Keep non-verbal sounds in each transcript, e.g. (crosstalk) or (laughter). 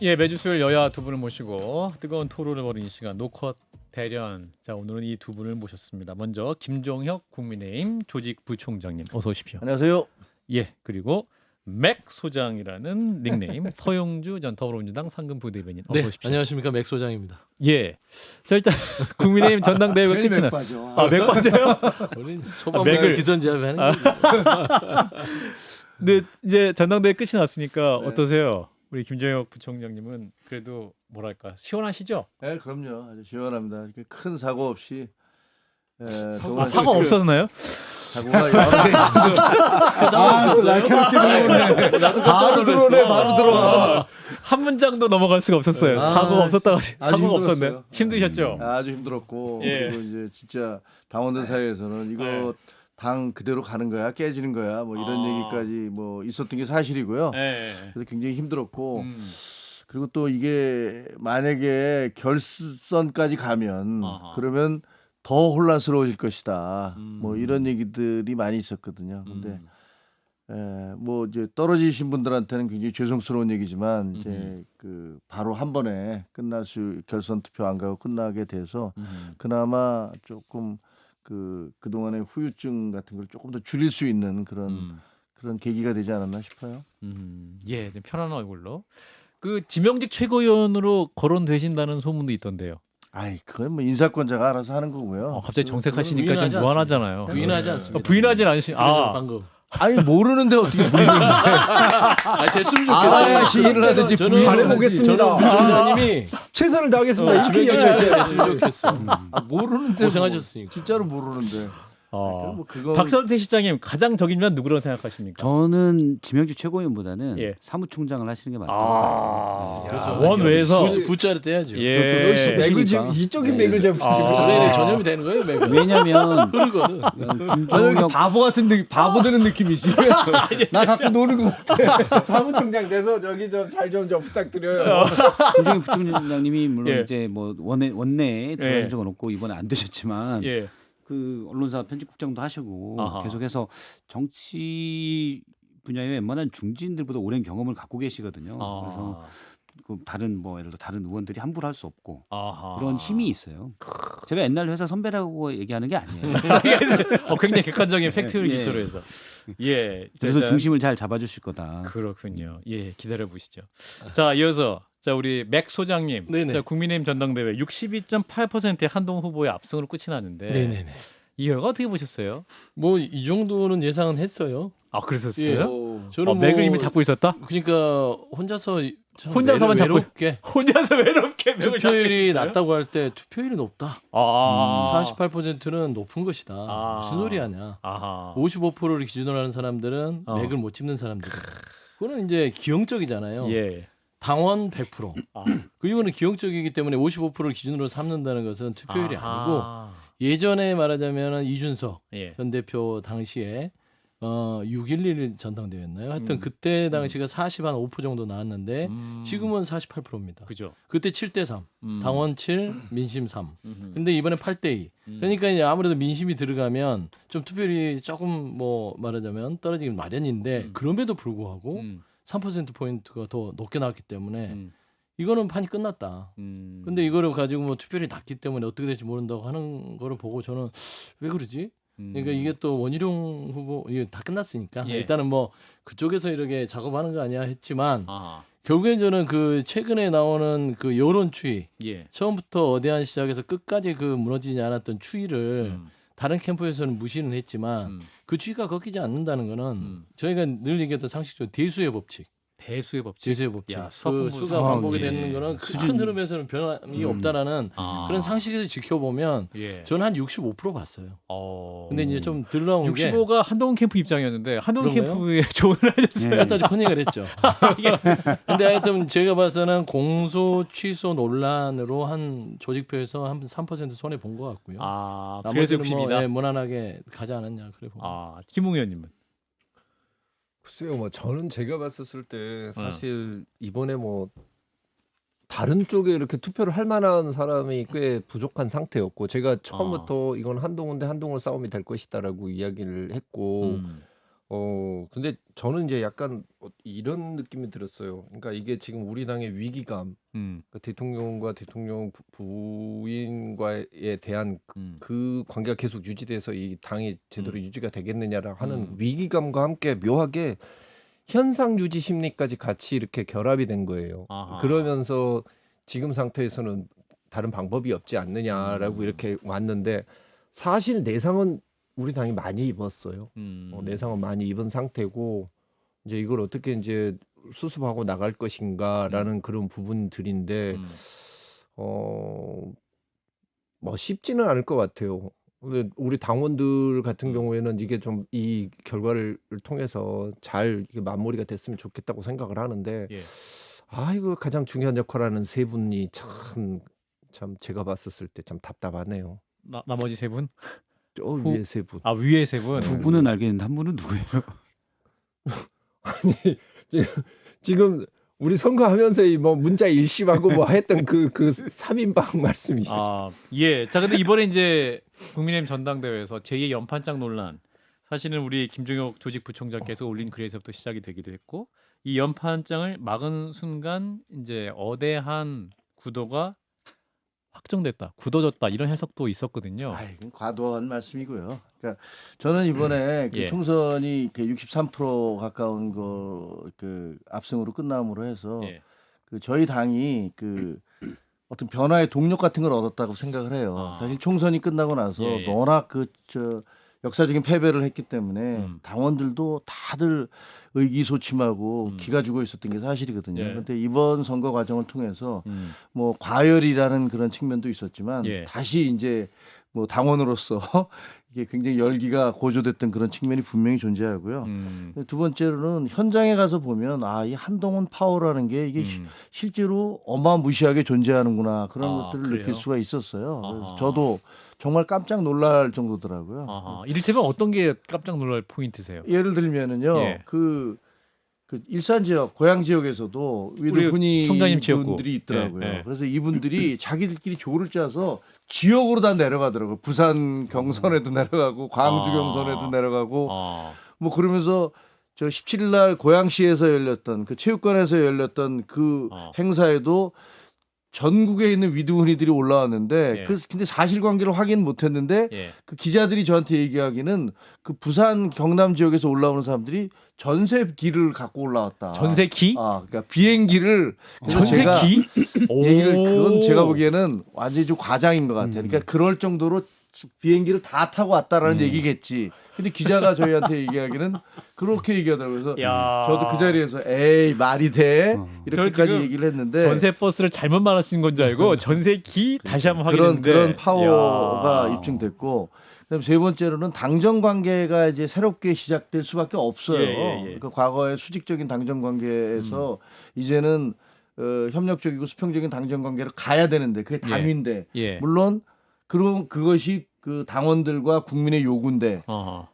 예, 매주 수요일 여야 두 분을 모시고 뜨거운 토론을 벌이는 시간 노컷 대련. 자, 오늘은 이 두 분을 모셨습니다. 먼저 김종혁 국민의힘 조직 부총장님 어서 오십시오. 안녕하세요. 예, 그리고 맥 소장이라는 닉네임 (laughs) 서용주 전 더불어민주당 상근 부대변인 어서 네, 오십시오. 안녕하십니까 맥 소장입니다. 예. 자, 일단 (laughs) 국민의힘 전당대회가 끝이 났. 아, 맥 빠져요? (laughs) 우리 아, 초반부터 맥을- 기선제압하는 아. 거죠. 근데 이제 전당대회 끝이 났으니까 네. 어떠세요? 우리 김종혁 부총장님은 그래도 뭐랄까 시원하시죠? 네, 그럼요. 아주 시원합니다. 이렇게 큰 사고 없이 에, 아, 정말 사과 그 없었나요? 사고가 여러 개 있어서 그 상황 없었어요? 날카롭게 들어오네. 나도 바로 깜짝 들어오네. 놀랐어. 바로 들어와. 한 문장도 넘어갈 수가 없었어요. 아, 없었다가 사고가 힘들었어요. 없었네. 힘드셨죠? 아주 힘들었고 예. 그리고 이제 진짜 당원들 사이에서는 이거 네. 당 그대로 가는 거야, 깨지는 거야, 뭐 이런 아. 얘기까지 뭐 있었던 게 사실이고요. 예. 그래서 굉장히 힘들었고 음. 그리고 또 이게 만약에 결선까지 가면 아하. 그러면 더 혼란스러워질 것이다. 음. 뭐 이런 얘기들이 많이 있었거든요. 근데 음. 에, 뭐 이제 떨어지신 분들한테는 굉장히 죄송스러운 얘기지만 이제 음흠. 그 바로 한 번에 끝날 수 결선 투표 안 가고 끝나게 돼서 음. 그나마 조금 그 그동안의 후유증 같은 걸 조금 더 줄일 수 있는 그런 음. 그런 계기가 되지 않았나 싶어요. 음. 예, 좀 편안한 얼굴로. 그 지명직 최고위원으로 거론되신다는 소문도 있던데요. 아이 그건 뭐 인사권자가 알아서 하는 거고요. 어, 갑자기 그- 정색하시니까 부인하지 좀 무한하잖아요. 부인하지 어, 않습니다. 부인하진 않으시. 아, 방금 아니 모르는데 어떻게 부인을 아 됐으면 알아야 좋겠어요. 시인을 하든지 저는 잘해보겠습니다. 저는 부총장님이 최선을 다하겠습니다. 어, 얘기하셔야 돼요. 됐으면 좋겠어. 아, 모르는데 고생하셨으니까. 뭐, 진짜로 모르는데. 어. 뭐 그거 박선태 실장님 가장 적임자는 누구라고 생각하십니까? 저는 지명직 최고위원보다는 예. 사무총장을 하시는 게 맞다. 아, 그래서 원외에서 부- 부자를 떼야죠. 예. 맥을 집 그러니까. 이쪽인 네. 맥을 잡으시고 아. 전염이 되는 거예요, 흐르거든. 아니, 김종혁 바보 같은 느 바보 되는 느낌이지. 나 갖고 노는 것 같아. 사무총장 돼서 저기 좀 잘좀 좀 부탁드려요. 김종혁 부총장님이 물론 예. 이제 뭐 원내 원내에 들어간 예. 적은 없고 이번에 안 되셨지만 예. 그 언론사 편집국장도 하시고 아하. 계속해서 정치 분야에 웬만한 중진들보다 오랜 경험을 갖고 계시거든요. 아. 그래서 그 다른 뭐 예를 들어 다른 의원들이 함부로 할 수 없고 아하. 그런 힘이 있어요. 제가 옛날 회사 선배라고 얘기하는 게 아니에요. (laughs) 어, 굉장히 객관적인 팩트를 예. 기초로 해서. 예. 그래서 일단 중심을 잘 잡아주실 거다. 그렇군요. 예, 기다려 보시죠. 자, 이어서 자 우리 맥 소장님, 네네. 자 국민의힘 전당대회 62.8%의 한동 후보의 압승으로 끝이 났는데 네네네. 이 결과 어떻게 보셨어요? 뭐 이 정도는 예상은 했어요. 아, 그랬었어요? 오. 저는 어, 뭐 맥을 이미 잡고 있었다? 그러니까 혼자서 참 혼자서만 외- 잡고- 외롭게 (laughs) 혼자서 외롭게 투표율이? 낮다고 할 때 투표율이 높다. 아, 48%는 높은 것이다. 아. 무슨 소리 하냐. 아하. 55%를 기준으로 하는 사람들은 어. 맥을 못 짚는 사람들. 그거는 이제 기형적이잖아요. 예. 당원 100%. 아. 그 이거는 기형적이기 때문에 55%를 기준으로 삼는다는 것은 투표율이 아하. 아니고 예전에 말하자면 이준석 예. 전 대표 당시에 어 6.11 전당대회였나요? 하여튼 음. 그때 당시가 40한5% 정도 나왔는데 음. 지금은 48%입니다. 그죠. 그때 7대 3. 음. 당원 7, 민심 3. 음흠. 근데 이번에 8대 2. 음. 그러니까 이제 아무래도 민심이 들어가면 좀 투표율이 조금 뭐 말하자면 떨어지기 마련인데 음. 그럼에도 불구하고 음. 3% 포인트가 더 높게 나왔기 때문에 음. 이거는 판이 끝났다. 음. 근데 이거를 가지고 뭐 투표율이 낮기 때문에 어떻게 될지 모른다고 하는 거를 보고 저는 왜 그러지? 음. 그러니까 이게 또 원희룡 후보 이게 다 끝났으니까 예. 일단은 뭐 그쪽에서 이렇게 작업하는 거 아니야 했지만 아, 결국엔 저는 그 최근에 나오는 그 여론 추이 예. 처음부터 어대한 시작해서 끝까지 그 무너지지 않았던 추이를 음. 다른 캠프에서는 무시는 했지만 음. 그 추이가 꺾이지 않는다는 거는 음. 저희가 늘 얘기했던 상식적으로 대수의 법칙, 대수의 법칙. 대수의 법칙. 야, 그 수학 수가 반복이 예. 되는 거는 큰 수준. 흐름에서는 변함이 음. 없다라는 아. 그런 상식에서 지켜보면 예. 저는 한 65% 봤어요. 어. 근데 이제 좀 들러온 게 65가 한동훈 캠프 입장이었는데 한동훈 그런가요? 캠프에 (laughs) 조언을 하셨어요. 예. 갖다 커닝을 했죠. (laughs) 근데 하여튼 제가 봐서는 공소 취소 논란으로 한 조직표에서 한 3% 손해 본 것 같고요. 아, 그래서 나머지는 뭐 60이다. 예, 무난하게 가지 않았냐 그래 보. 아, 김웅 의원님은 글쎄요, 뭐 저는 제가 봤었을 때 네. 사실 이번에 뭐 다른 쪽에 이렇게 투표를 할 만한 사람이 꽤 부족한 상태였고 제가 처음부터 이건 한동훈 대 한동훈 싸움이 될 것이다라고 이야기를 했고 음. 어 근데 저는 이제 약간 어 이런 느낌이 들었어요. 그러니까 이게 지금 우리 당의 위기감, 음. 그 대통령과 대통령 부 부인과에 대한 그 음. 그 관계가 계속 유지돼서 이 당이 제대로 음. 유지가 되겠느냐라 하는 음. 위기감과 함께 묘하게 현상 유지 심리까지 같이 이렇게 결합이 된 거예요. 아하. 그러면서 지금 상태에서는 다른 방법이 없지 않느냐라고 음. 이렇게 왔는데 사실 내상은 우리 당이 많이 입었어요. 음. 어, 내상은 많이 입은 상태고 이제 이걸 어떻게 이제 수습하고 나갈 것인가라는 그런 부분들인데 음. 어, 뭐 쉽지는 않을 것 같아요. 근데 우리 당원들 같은 음. 경우에는 이게 좀 이 결과를 통해서 잘 이게 마무리가 됐으면 좋겠다고 생각을 하는데 예. 아 이거 가장 중요한 역할하는 세 분이 참참 제가 봤었을 때 참 답답하네요. 나, 나머지 세 분? 저 후- 위에 세 분. 아 위에 세 분. 두 분은 알겠는데 한 분은 누구예요? (laughs) 아니 지금- 지금 우리 선거하면서 이뭐 문자 일심하고 뭐 했던 그그 3인방 (laughs) 말씀이시죠. 아, 예. 자, 근데 이번에 이제 국민의힘 전당대회에서 제2의 연판장 논란. 사실은 우리 김종혁 조직 부총장께서 올린 글에서부터 시작이 되기도 했고 이 연판장을 막은 순간 이제 어대한 구도가 확정됐다, 굳어졌다 이런 해석도 있었거든요. 아, 이건 과도한 말씀이고요. 그러니까 저는 이번에 그 예. 총선이 그 63% 가까운 거그 압승으로 끝남으로 해서 예. 그 저희 당이 그 어떤 변화의 동력 같은 걸 얻었다고 생각을 해요. 아. 사실 총선이 끝나고 나서 예, 예. 워낙 그저 역사적인 패배를 했기 때문에 음. 당원들도 다들 의기소침하고 음. 기가 죽어 있었던 게 사실이거든요. 예. 그런데 이번 선거 과정을 통해서 음. 뭐 과열이라는 그런 측면도 있었지만 예. 다시 이제 뭐 당원으로서 (laughs) 이게 굉장히 열기가 고조됐던 그런 측면이 분명히 존재하고요. 음. 두 번째로는 현장에 가서 보면 아 이 한동훈 파워라는 게 이게 시- 음. 실제로 어마무시하게 존재하는구나 그런 아, 것들을 그래요? 느낄 수가 있었어요. 저도 정말 깜짝 놀랄 정도더라고요. 아하. 이를테면 어떤 게 깜짝 놀랄 포인트세요? 예를 들면은요, 예. 그, 그 일산 지역, 고향 지역에서도 총장님 지역구. 분들이 있더라고요. 예, 예. 그래서 이분들이 (clears throat) 자기들끼리 조를 짜서 지역으로 다 내려가더라고요. 부산 경선에도 내려가고, 광주 아. 경선에도 내려가고, 아, 뭐 그러면서 저 17일 날 고양시에서 열렸던 그 체육관에서 열렸던 그 어. 행사에도 전국에 있는 위드훈이들이 올라왔는데 예. 그 근데 사실관계를 확인 못했는데 예. 그 기자들이 저한테 얘기하기는 그 부산 경남 지역에서 올라오는 사람들이 전세기를 갖고 올라왔다. 전세기? 아, 그러니까 비행기를 전세기? 얘기를 오. 그건 제가 보기에는 완전히 좀 과장인 것 같아요. 그러니까 그럴 정도로 비행기를 다 타고 왔다라는 얘기겠지. 근데 기자가 저희한테 (laughs) 얘기하기는 그렇게 얘기하더라고요. 그래서 야. 저도 그 자리에서 에이 말이 돼 어. 이렇게까지 얘기를 했는데 전세 버스를 잘못 말하신 건 줄 알고 (laughs) 전세기 다시 한번 그런 확인했는데 그런 파워가 야. 입증됐고 그다음 세 번째로는 당정 관계가 이제 새롭게 시작될 수밖에 없어요. 예, 예, 예. 그러니까 과거의 수직적인 당정 관계에서 음. 이제는 어, 협력적이고 수평적인 당정 관계를 가야 되는데 그게 예. 당위인데 예. 물론 그런 그것이 그 당원들과 국민의 요구인데 어허.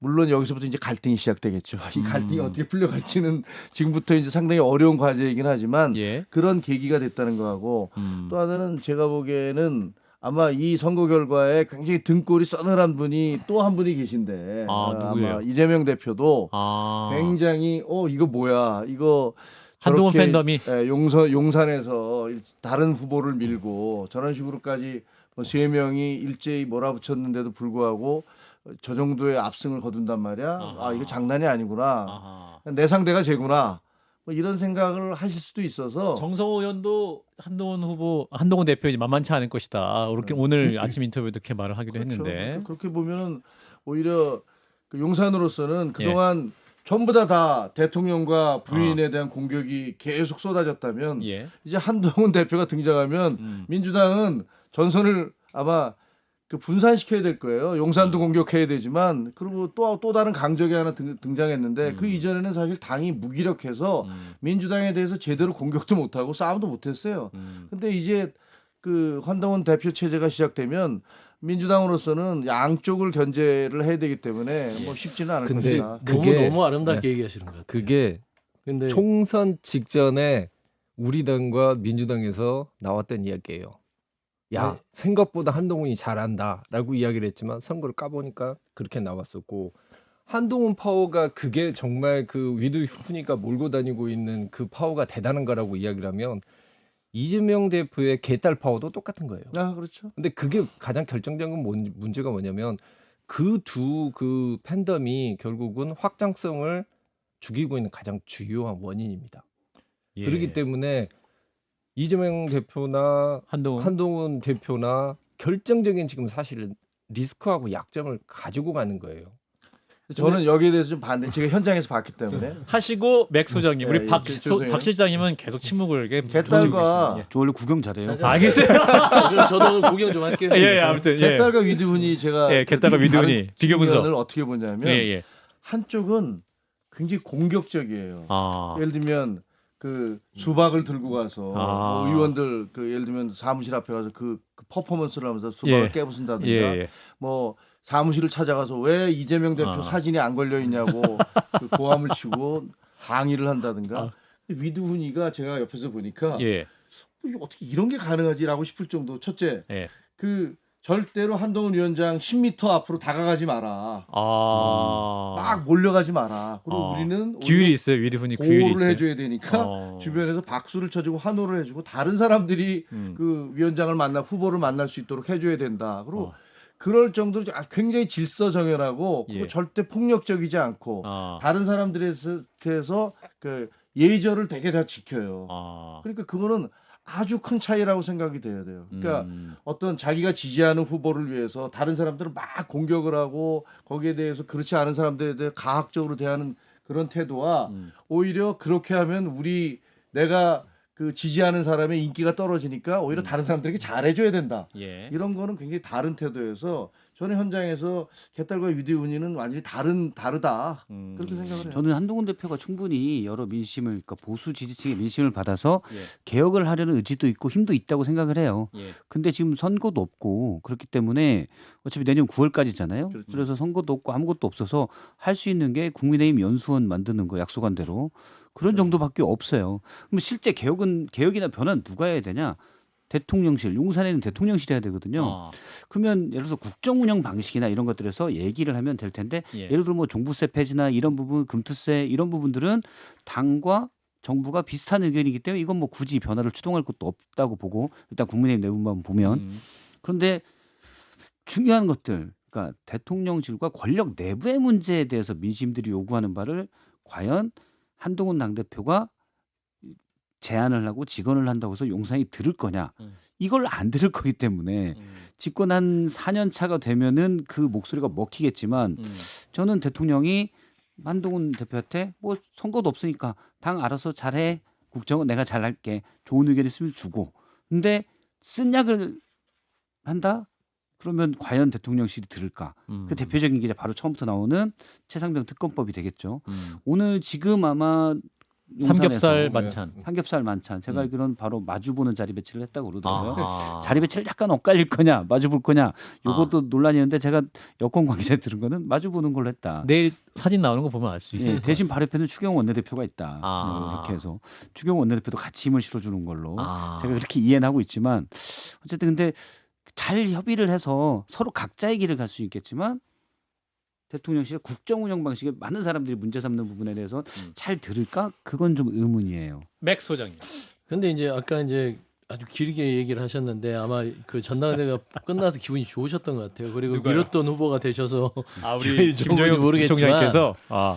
물론 여기서부터 이제 갈등이 시작되겠죠. 이 갈등이 음. 어떻게 풀려갈지는 지금부터 이제 상당히 어려운 과제이긴 하지만 예. 그런 계기가 됐다는 거하고 음. 또 하나는 제가 보기에는 아마 이 선거 결과에 굉장히 등골이 서늘한 분이 또 한 분이 계신데 아? 아마 이재명 대표도 아. 굉장히 어 이거 뭐야 이거 한동훈 팬덤이 예, 용서 용산에서 일- 다른 후보를 밀고 저런 식으로까지 뭐 세 명이 일제히 몰아붙였는데도 불구하고 어, 저 정도의 압승을 거둔단 말이야. 아하. 아 이거 장난이 아니구나. 아하. 내 상대가 쟤구나. 뭐 이런 생각을 하실 수도 있어서 정성호 의원도 한동훈 후보 한동훈 대표 이제 만만치 않을 것이다. 이렇게 오늘 (laughs) 아침 인터뷰도 이렇게 말을 하기도 네. 그렇죠. 했는데. 그렇게 보면은 오히려 그 용산으로서는 그동안 전부 다 다 대통령과 부인에 대한 공격이 계속 쏟아졌다면 예. 이제 한동훈 (laughs) 대표가 등장하면 음. 민주당은 전선을 아마 그 분산시켜야 될 거예요. 용산도 공격해야 되지만 그리고 또또 다른 강적이 하나 등, 등장했는데 그 음. 이전에는 사실 당이 무기력해서 음. 민주당에 대해서 제대로 공격도 못 하고 싸움도 못 했어요. 음. 근데 이제 그 한동훈 대표 체제가 시작되면 민주당으로서는 양쪽을 견제를 해야 되기 때문에 뭐 쉽지는 않을 근데 것이다. 너무 그게- 너무 아름답게 얘기하시는 것 같아요. 그게 근데 총선 직전에 우리 당과 민주당에서 나왔던 이야기예요. 야 네. 생각보다 한동훈이 잘한다라고 이야기를 했지만 선거를 까보니까 그렇게 나왔었고 한동훈 파워가 그게 정말 그 위드 후니가 몰고 다니고 있는 그 파워가 대단한 거라고 이야기를 하면 이재명 대표의 개딸 파워도 똑같은 거예요. 아 그렇죠. 근데 그게 가장 결정적인 뭔- 문제가 뭐냐면 그두그 팬덤이 결국은 확장성을 죽이고 있는 가장 주요한 원인입니다. 예. 그렇기 때문에 이재명 대표나 한동훈 한동훈 대표나 결정적인 지금 사실은 리스크하고 약점을 가지고 가는 거예요. 저는 여기에 대해서 좀 반대. 제가 현장에서 봤기 때문에 (laughs) 하시고 맥 소장님 예, 우리 예, 박, 저- 소, 죄송해요. 박 실장님은 계속 침묵을 이렇게 개딸과 저 원래 구경 잘해요. 자, 알겠어요. 그럼 (laughs) 저도 오늘 구경 좀 할게요. 예, 예 아무튼 예. 개딸과 위드훈이 제가 예, 개딸과 그 위드훈이 비교 분석. 측면을 어떻게 보냐면 예, 예. 한쪽은 굉장히 공격적이에요. 아. 예를 들면 그 수박을 들고 가서 아. 뭐 의원들 그 예를 들면 사무실 앞에 가서 그, 그 퍼포먼스를 하면서 수박을 예. 깨부순다든가 예, 예. 뭐 사무실을 찾아가서 왜 이재명 대표 아. 사진이 안 걸려 있냐고 그 고함을 치고 항의를 한다든가 아. 위드훈이가 제가 옆에서 보니까 예. 뭐 어떻게 이런 게 가능하지라고 싶을 정도 첫째 예. 그 절대로 한동훈 위원장 10m 앞으로 다가가지 마라 아. 막 몰려가지 마라 그리고 아. 우리는 규율이 있어요. 위드훈이 규율이 있어요. 해줘야 되니까 어. 주변에서 박수를 쳐주고 환호를 해주고 다른 사람들이 음. 그 위원장을 만나 후보를 만날 수 있도록 해줘야 된다. 그리고 어. 그럴 정도로 아, 굉장히 질서정연하고 예. 절대 폭력적이지 않고 아. 다른 사람들에 대해서 그 예절을 되게 다 지켜요. 아. 그러니까 그거는 아주 큰 차이라고 생각이 돼야 돼요. 그러니까 음. 어떤 자기가 지지하는 후보를 위해서 다른 사람들은 막 공격을 하고 거기에 대해서 그렇지 않은 사람들에 대해 가학적으로 대하는 그런 태도와 음. 오히려 그렇게 하면 우리 내가 그 지지하는 사람의 인기가 떨어지니까 오히려 음. 다른 사람들에게 잘해줘야 된다. 예. 이런 거는 굉장히 다른 태도여서 저는 현장에서 개딸과 위대훈이는 완전히 다른 다르다 음. 그렇게 생각을 해요. 저는 한동훈 대표가 충분히 여러 민심을 그러니까 보수 지지층의 민심을 받아서 예. 개혁을 하려는 의지도 있고 힘도 있다고 생각을 해요. 예. 근데 지금 선거도 없고 그렇기 때문에 어차피 내년 9월까지잖아요. 그렇죠. 그래서 선거도 없고 아무것도 없어서 할 수 있는 게 국민의힘 연수원 만드는 거 약속한 대로 그런 정도밖에 없어요. 그럼 실제 개혁은 개혁이나 변화는 누가 해야 되냐? 대통령실 용산에는 대통령실이 해야 되거든요. 아. 그러면 예를 들어서 국정 운영 방식이나 이런 것들에서 얘기를 하면 될 텐데 예. 예를 들어 뭐 종부세 폐지나 이런 부분 금투세 이런 부분들은 당과 정부가 비슷한 의견이기 때문에 이건 뭐 굳이 변화를 추동할 것도 없다고 보고 일단 국민의힘 내부만 보면 음. 그런데 중요한 것들 그러니까 대통령실과 권력 내부의 문제에 대해서 민심들이 요구하는 바를 과연 한동훈 당대표가 제안을 하고 직언을 한다고 해서 용산이 들을 거냐 음. 이걸 안 들을 거기 때문에 음. 집권 한 4년 차가 되면은 그 목소리가 먹히겠지만 음. 저는 대통령이 한동훈 대표한테 뭐 선거도 없으니까 당 알아서 잘해 국정은 내가 잘할게 좋은 의견 있으면 주고 근데 쓴 약을 한다 그러면 과연 대통령실이 들을까 음. 그 대표적인 게 바로 처음부터 나오는 최상병 특검법이 되겠죠 음. 오늘 지금 아마 삼겹살 만찬. 삼겹살 만찬 제가 음. 알기로는 바로 마주 보는 자리 배치를 했다고 그러더라고요 아. (laughs) 자리 배치를 약간 엇갈릴 거냐 마주 볼 거냐 요것도 아. 논란이었는데 제가 여권 관계자 들은 거는 마주 보는 걸로 했다. 내일 사진 나오는 거 보면 알 수 있어요. 예, 대신 발의표는 추경 원내대표가 있다. 아. 어, 이렇게 해서 추경 원내대표도 같이 힘을 실어주는 걸로 아. 제가 그렇게 이해는 하고 있지만 어쨌든 근데 잘 협의를 해서 서로 각자의 길을 갈 수 있겠지만 대통령실 국정 운영 방식에 많은 사람들이 문제 삼는 부분에 대해서 음. 잘 들을까 그건 좀 의문이에요. 맥 소장님. 근데 이제 아까 이제 아주 길게 얘기를 하셨는데 아마 그 전당대회가 (laughs) 끝나서 기분이 좋으셨던 것 같아요. 그리고 누가요? 밀었던 후보가 되셔서 (laughs) 아 우리 김정혁 모르겠지만 아.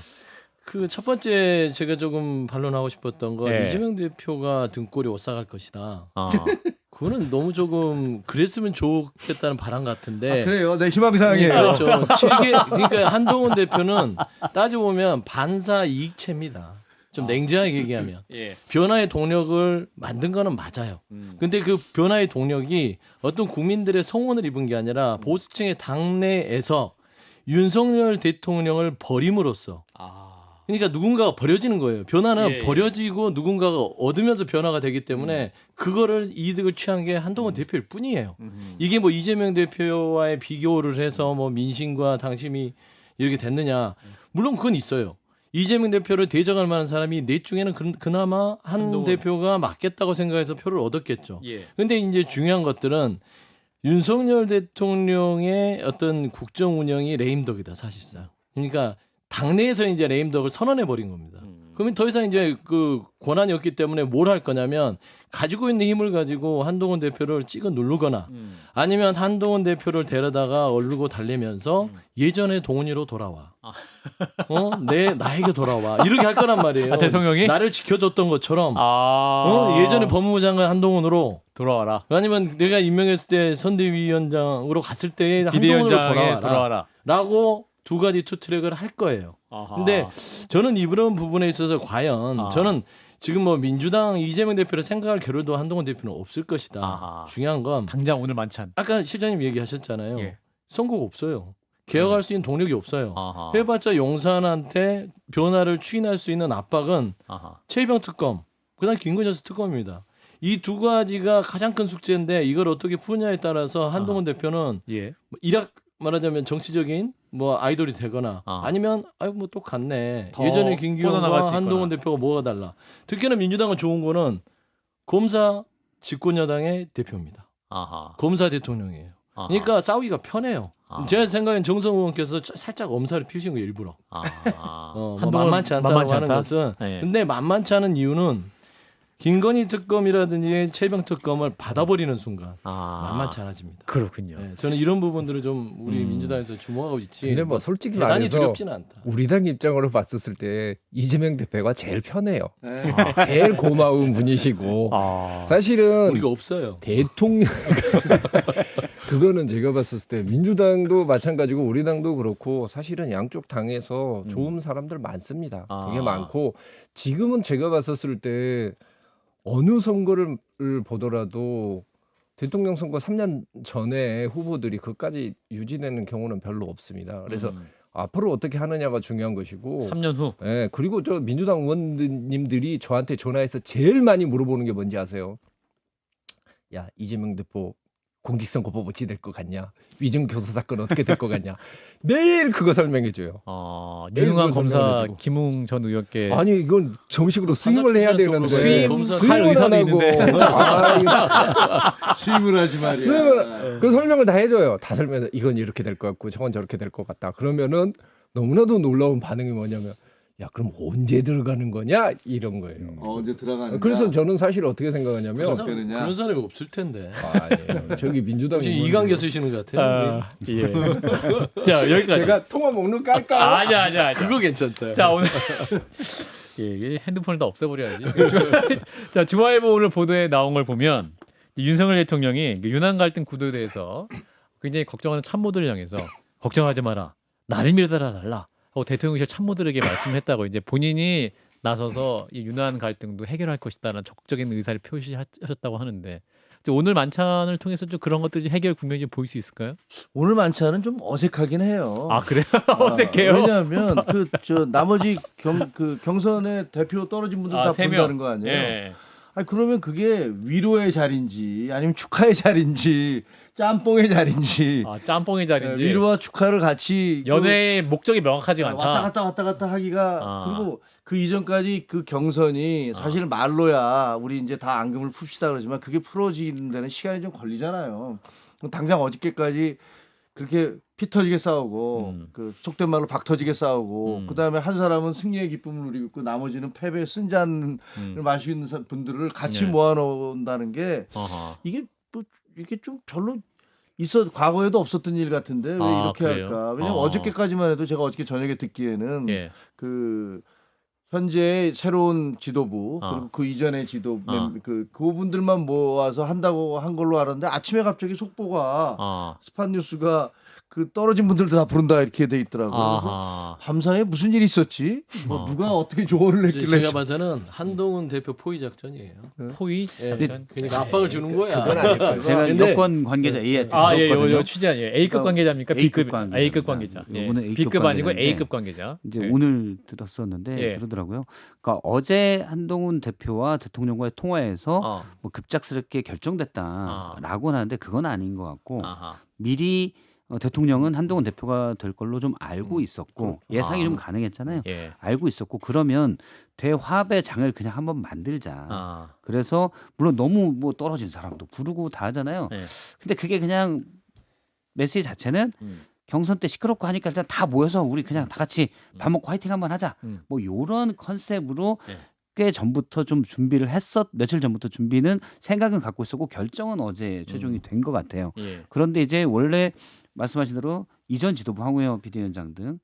그 첫 번째 제가 조금 반론하고 싶었던 건 예. 이재명 대표가 등골이 오싹할 것이다. 아. (laughs) 그거는 너무 조금 그랬으면 좋겠다는 바람 같은데. 아, 그래요. 내 희망 사항이에요. 그렇죠. 7개 그러니까 한동훈 대표는 따져 보면 반사 이익체입니다. 좀 냉정하게 얘기하면 (laughs) 예. 변화의 동력을 만든 거는 맞아요. 음. 근데 그 변화의 동력이 어떤 국민들의 성원을 입은 게 아니라 보수층의 당내에서 윤석열 대통령을 버림으로써 아. 그러니까 누군가가 버려지는 거예요. 변화는 예, 예. 버려지고 누군가가 얻으면서 변화가 되기 때문에 그거를 이득을 취한 게 한동훈 대표일 뿐이에요. 음. 이게 뭐 이재명 대표와의 비교를 해서 뭐 민심과 당심이 이렇게 됐느냐? 물론 그건 있어요. 이재명 대표를 대적할 만한 사람이 넷 중에는 그, 그나마 한 한동훈. 대표가 맞겠다고 생각해서 표를 얻었겠죠. 예. 근데 이제 중요한 것들은 윤석열 대통령의 어떤 국정 운영이 레임덕이다 사실상. 그러니까 당내에서 이제 레임덕을 선언해 버린 겁니다. 음. 그러면 더 이상 이제 그 권한이 없기 때문에 뭘 할 거냐면 가지고 있는 힘을 가지고 한동훈 대표를 찍어 누르거나 음. 아니면 한동훈 대표를 데려다가 얼르고 달래면서 음. 예전의 동훈이로 돌아와. 아. 어, 내 나에게 돌아와. 이렇게 할 거란 말이에요. 아, 대통령이? 나를 지켜줬던 것처럼 아 어, 예전에 법무부 장관 한동훈으로 돌아와라. 아니면 내가 임명했을 때 선대위원장으로 갔을 때 한동훈으로 돌아와라. 돌아와라. 라고 두 가지 투트랙을 할 거예요. 아하. 근데 저는 이런 부분에 있어서 과연 아. 저는 지금 뭐 민주당 이재명 대표를 생각할 겨를도 한동훈 대표는 없을 것이다. 아하. 중요한 건 당장 오늘 만찬. 아까 실장님 얘기하셨잖아요. 예. 선거가 없어요. 개혁할 수 있는 동력이 없어요. 아하. 해봤자 용산한테 변화를 추인할 수 있는 압박은 아하. 최병 특검, 그다음 김근현수 특검입니다. 이 두 가지가 가장 큰 숙제인데 이걸 어떻게 푸느냐에 따라서 한동훈 대표는 예. 뭐 일학 말하자면 정치적인 뭐 아이돌이 되거나 아. 아니면 아유 뭐. 더 예전에 김기현과 수 한동훈. 대표가 뭐가 달라. 특히나 민주당은 좋은 거는 검사 집권 여당의 대표입니다. 아하. 검사 대통령이에요. 아하. 그러니까 싸우기가 편해요. 아. 제가 생각엔 정성 의원께서 짜- 살짝 엄살을 피우신 거 일부러. 아하. 어, 뭐 만만치 않다고 만만치 하는 않다? 것은 예. 근데 만만치 않은 이유는 김건희 특검이라든지 최병 특검을 받아버리는 순간 아. 만만치 않아집니다. 그렇군요. 예, 저는 이런 부분들을 좀 우리 음. 민주당에서 주목하고 있지. 근데 뭐 솔직히 대단히 말해서 두렵지는 않다. 우리 당 입장으로 봤었을 때 이재명 대표가 제일 편해요. 네. 제일 고마운 (laughs) 분이시고 아. 사실은 우리가 없어요. 대통령 (laughs) 그거는 제가 봤을 때 민주당도 마찬가지고 우리 당도 그렇고 사실은 양쪽 당에서 좋은 사람들 많습니다. 아. 되게 많고 지금은 제가 봤었을 때 어느 선거를 보더라도 대통령 선거 3년 전에 후보들이 그까지 유지되는 경우는 별로 없습니다. 그래서 음. 앞으로 어떻게 하느냐가 중요한 것이고 3년 후. 예, 그리고 저 민주당 의원님들이 저한테 전화해서 제일 많이 물어보는 게 뭔지 아세요? 야, 이재명 대표 공직선거법 어찌 될 것 같냐? 위증 교사 사건 어떻게 될 것 같냐? (laughs) 매일 그거 설명해 줘요. 어, 매일 유능한 검사. 김웅 전 의원께 아니 이건 정식으로 수임을 해야 되는데 수임, 수임을 할안 의사도 하고 있는데. 아, 수임을 하지 말이야. 수임을 그 설명을 다 해줘요. 다 설명. 이건 이렇게 될 것 같고 저건 저렇게 될 것 같다. 그러면은 너무나도 놀라운 반응이 뭐냐면 야 그럼 언제 들어가는 거냐 이런 거예요. 어, 언제 들어가는 그래서 저는 사실 어떻게 생각하냐면 그런? 그런 사람이 없을 텐데. 아니에요. (laughs) 저기 민주당. 이강계 쓰시는 것 같아요. 아, 예. (laughs) 자, 여기까지. 제가 통화 목록 깔까요? 아니야, 아니야, 아니야. 그거 괜찮다. 자 오늘 (laughs) 예, 핸드폰을 다 없애버려야지. 자 중화일보 오늘 보도에 나온 걸 보면 윤석열 대통령이 그 유난 갈등 구도에 대해서 굉장히 걱정하는 참모들을 향해서 걱정하지 마라 나를 믿어라 달라 하고 대통령실 참모들에게 말씀했다고 이제 본인이 나서서 이 유난 갈등도 해결할 것이다라는 적극적인 의사를 표시하셨다고 하는데 이제 오늘 만찬을 통해서 좀 그런 것들이 해결 국면이 좀 보일 수 있을까요? 오늘 만찬은 좀 어색하긴 해요. 아 그래요? (laughs) 아, 어색해요. 왜냐하면 그 저 나머지 경 그 경선에 대표 떨어진 분들 아, 다 세 명. 본다는 거 아니에요? 예. 아니 그러면 그게 위로의 자리인지 아니면 축하의 자리인지 짬뽕의 자리인지 아 짬뽕의 예, 자리인지 위로와 축하를 같이 그 연애의 목적이 명확하지가 않다. 왔다 갔다 왔다 갔다 하기가 아. 그리고 그 이전까지 그 경선이 사실 말로야 우리 이제 다 앙금을 풉시다 그러지만 그게 풀어지는 데는 시간이 좀 걸리잖아요. 당장 어저께까지 그렇게 피 터지게 싸우고 음. 그 속된 말로 박 터지게 싸우고 음. 그다음에 한 사람은 승리의 기쁨을 누리고 있고 나머지는 패배의 쓴잔을 음. 마시고 있는 사- 분들을 같이 네. 모아놓는다는 게 어허. 이게 뭐 이게 좀 별로 있어 과거에도 없었던 일 같은데 왜 아, 이렇게 그래요? 할까? 왜냐면 어. 어. 저께까지만 해도 제가 어저께 저녁에 듣기에는 예. 그 현재 새로운 지도부 어. 그리고 그 이전의 지도 어. 그 그분들만 모아서 한다고 한 걸로 알았는데 아침에 갑자기 속보가 어. 스팟 뉴스가 그 떨어진 분들도 다 부른다 이렇게 돼 있더라고요. 밤사이에 무슨 일이 있었지? 뭐 어. 누가 어 떻게 조언을 제- 했길래 제가 봐서는 한동훈 대표 포위 작전이에요. 포위? 예, 작전? 그러니까 압박을 주는 거야. 그건 거예요. 제가 근데- 여권 관계자 A한테 아, 예, 요. 요 취재 아니에요. A급 그러니까 관계자입니까? B급 관계자. A급 관계자. 예. 요거는 A급 B급 아니고 관계자인데 A급 관계자. 이제 예. 오늘 들었었는데 예. 그러더라고요. 그러니까 어제 한동훈 대표와 대통령과의 통화에서 어. 뭐 급작스럽게 결정됐다라고 아. 하는데 그건 아닌 것 같고 아하. 미리 어, 대통령은 한동훈 대표가 될 걸로 좀 알고 있었고 예상이 아. 좀 가능했잖아요. 예. 알고 있었고 그러면 대화합의 장을 그냥 한번 만들자. 아. 그래서 물론 너무 뭐 떨어진 사람도 부르고 다 하잖아요. 예. 근데 그게 그냥 메시지 자체는 음. 경선 때 시끄럽고 하니까 일단 다 모여서 우리 그냥 다 같이 밥 먹고 화이팅 한번 하자. 음. 뭐 요런 컨셉으로 네. 꽤 전부터 좀 준비를 했었 며칠 전부터 준비는 생각은 갖고 있었고 결정은 어제 최종이 음. 된것 같아요. 예. 그런데 이제 원래 말씀하신 대로 이전 지도부 황우영 비대위원장 등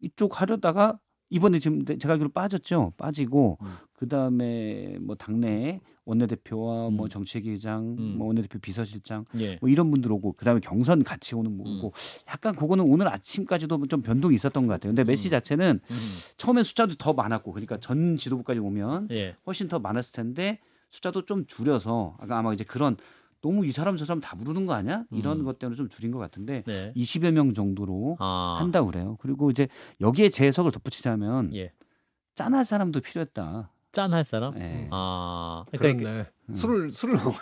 이쪽 하려다가 이번에 지금 제가 알기로 빠졌죠. 빠지고 음. 그 다음에 뭐 당내 원내대표와 뭐 음. 정책위장, 음. 뭐 원내대표 비서실장 예. 뭐 이런 분들 오고 그 다음에 경선 같이 오는 분 오고 약간 그거는 오늘 아침까지도 좀 변동이 있었던 것 같아요. 근데 메시 음. 자체는 음. 처음엔 숫자도 더 많았고 그러니까 전 지도부까지 오면 예. 훨씬 더 많았을 텐데 숫자도 좀 줄여서 아까 아마 이제 그런 너무 이 사람 저 사람 다 부르는 거 아니야? 이런 음. 것 때문에 좀 줄인 것 같은데 네. 20여 명 정도로 아. 한다고 그래요. 그리고 이제 여기에 제 해석을 덧붙이자면 예. 짠할 사람도 필요했다. 짠 할 사람? 예. 아. 그러니까 그렇네. 음. 술을 술을 먹어.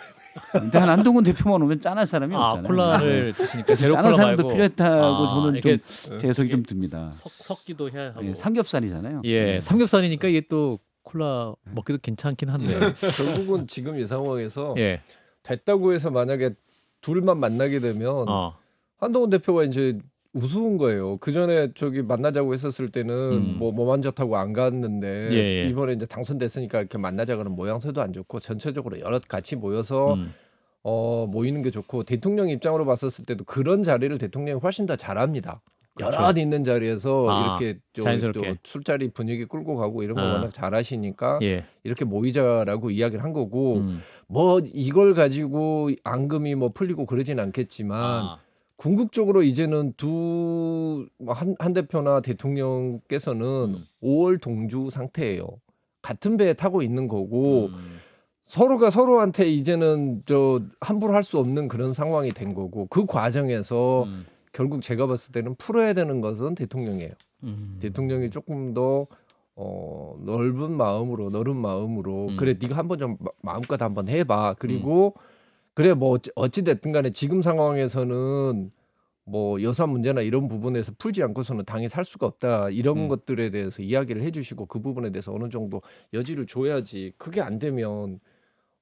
근데 한 한동훈 대표만 오면 짠할 사람이 아, 없잖아요. 콜라를 드시니까 그래서 제로 짠할 콜라 사람도 말고 필요했다고 아, 저는 이게 좀제 해석이 이게 좀 듭니다. 섞, 섞기도 해야 하고. 예, 삼겹살이잖아요. 예, 음. 삼겹살이니까 이게 또 콜라 먹기도 괜찮긴 한데. 결국은 지금 이 상황에서 예. 됐다고 해서 만약에 둘만 만나게 되면 어. 한동훈 대표가 이제 우스운 거예요. 그 전에 저기 만나자고 했었을 때는 음. 뭐 몸안 좋다고 안 갔는데 예, 예. 이번에 이제 당선됐으니까 이렇게 만나자 그러는 모양새도 안 좋고 전체적으로 여러 같이 모여서 음. 어 모이는 게 좋고 대통령 입장으로 봤었을 때도 그런 자리를 대통령이 훨씬 더 잘합니다. 그렇죠. 여럿 있는 자리에서 아, 이렇게 저, 자연스럽게. 또 술자리 분위기 끌고 가고 이런 거 아. 워낙 잘하시니까 예. 이렇게 모이자라고 이야기를 한 거고 음. 뭐 이걸 가지고 앙금이 뭐 풀리고 그러진 않겠지만 아. 궁극적으로 이제는 두한 한 대표나 대통령께서는 음. 5월 동주 상태예요. 같은 배에 타고 있는 거고 음. 서로가 서로한테 이제는 저 함부로 할 수 없는 그런 상황이 된 거고 그 과정에서 음. 결국 제가 봤을 때는 풀어야 되는 것은 대통령이에요. 음. 대통령이 조금 더 어, 넓은 마음으로 넓은 마음으로 음. 그래 네가 한번 좀 마- 마음껏 한번 해봐 그리고 그래 뭐 어찌- 어찌 됐든 간에 지금 상황에서는 뭐 여사 문제나 이런 부분에서 풀지 않고서는 당이 살 수가 없다 이런 음. 것들에 대해서 이야기를 해주시고 그 부분에 대해서 어느 정도 여지를 줘야지 그게 안 되면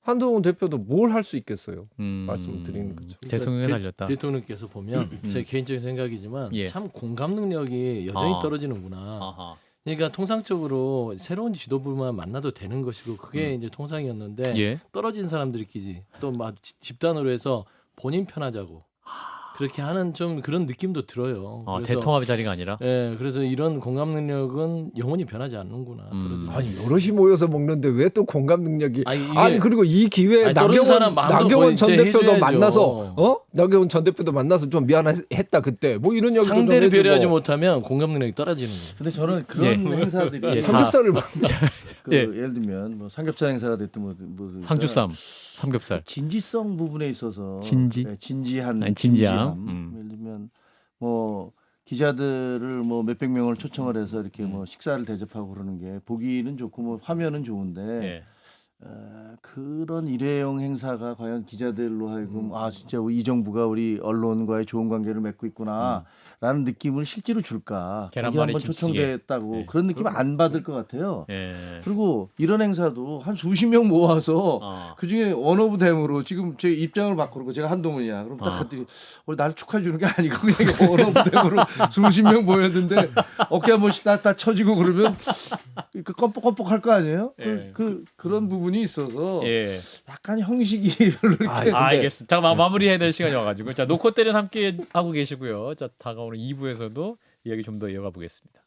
한동훈 대표도 뭘 할 수 있겠어요 음. 말씀을 드리는 거죠. 대통령에 대- 달렸다. 대통령께서 보면 제 개인적인 생각이지만 예. 참 공감 능력이 여전히 아. 떨어지는구나. 아하. 그러니까 통상적으로 새로운 지도부만 만나도 되는 것이고 그게 이제 통상이었는데 예. 떨어진 사람들끼리 또 막 집단으로 해서 본인 편하자고 그렇게 하는 좀 그런 느낌도 들어요. 아, 그래서 대통합의 자리가 아니라. 예, 그래서 이런 공감 능력은 영원히 변하지 않는구나. 음. 아니 여럿이 모여서 먹는데 왜 또 공감 능력이 아니, 이게- 아니 그리고 이 기회에 아니, 나경원 나경원 전 대표도 해줘야죠. 만나서 어 나경원 전 대표도 만나서 좀 미안했다 그때 뭐 이런 얘기도 상대를. 배려하지 못하면 공감 능력이 떨어지는 거예요. 근데 저는 그런 행사들이 예, 참- 삼겹살을 먹 (laughs) 그 예. 예를 들면 뭐 삼겹살 행사가 됐든 뭐, 뭐 상주쌈, 삼겹살. 진지성 부분에 있어서 진지? 네, 진지한 아니, 진지함. 진지함. 음. 예를 들면 뭐 기자들을 뭐 몇백 명을 초청을 해서 이렇게 뭐 식사를 대접하고 그러는 게 보기는 좋고 뭐 화면은 좋은데 예. 어, 그런 일회용 행사가 과연 기자들로 음. 하여금 아 진짜 이 정부가 우리 언론과의 좋은 관계를 맺고 있구나라는 느낌을 실제로 줄까? 음. 거기 한번. 초청됐다고 예. 그런 느낌 안 받을 것 같아요. 예. 그리고 이런 행사도 한 수십 명 모아서 어. 그 중에 원오브 댐으로 지금 제 입장을 바꾸고 제가 한동훈이야. 그럼 딱 어. 갔더니 어, 날 축하해 주는 게 아니고 그냥 원오브 댐으로 (laughs) 수십 명 모였는데 어깨 한 번씩 다, 다 쳐지고 그러면 그 껌뻑껌뻑 할 거 아니에요? 예. 그, 그, 런 부분 이 있어서 예. 약간 형식이 별로 이렇게 아, 알겠습니다. 잠깐 마, 무리해야 될 시간이 와가지고 자 노코 때는 함께 하고 계시고요. 자 다가오는 2부에서도 이야기 좀 더 이어가 보겠습니다.